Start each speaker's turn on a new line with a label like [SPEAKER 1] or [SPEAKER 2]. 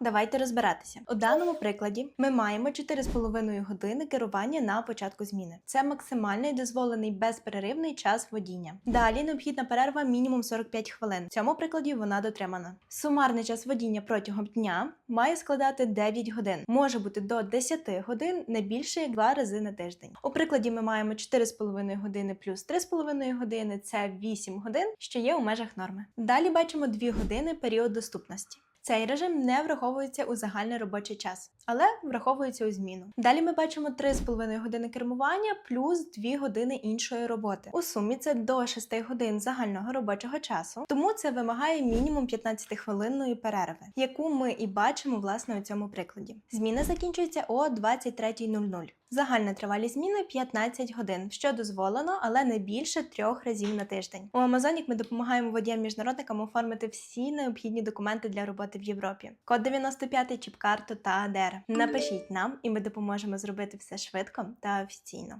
[SPEAKER 1] Давайте розбиратися. У даному прикладі ми маємо 4,5 години керування на початку зміни. Це максимальний дозволений безперервний час водіння. Далі необхідна перерва мінімум 45 хвилин. В цьому прикладі вона дотримана. Сумарний час водіння протягом дня має складати 9 годин, може бути до 10 годин, не більше як 2 рази на тиждень. У прикладі ми маємо 4,5 години плюс 3,5 години це 8 годин, що є у межах норми. Далі бачимо 2 години період доступності. Цей режим не враховується у загальний робочий час, але враховується у зміну. Далі ми бачимо 3,5 години кермування плюс 2 години іншої роботи. У сумі це до 6 годин загального робочого часу, тому це вимагає мінімум 15-хвилинної перерви, яку ми і бачимо власне у цьому прикладі. Зміна закінчується о 23.00. Загальна тривалість зміни 15 годин, що дозволено, але не більше трьох разів на тиждень. У Амазонік ми допомагаємо водіям-міжнародникам оформити всі необхідні документи для роботи в Європі. Код 95, чіп-карту та АДР. Напишіть нам, і ми допоможемо зробити все швидко та офіційно.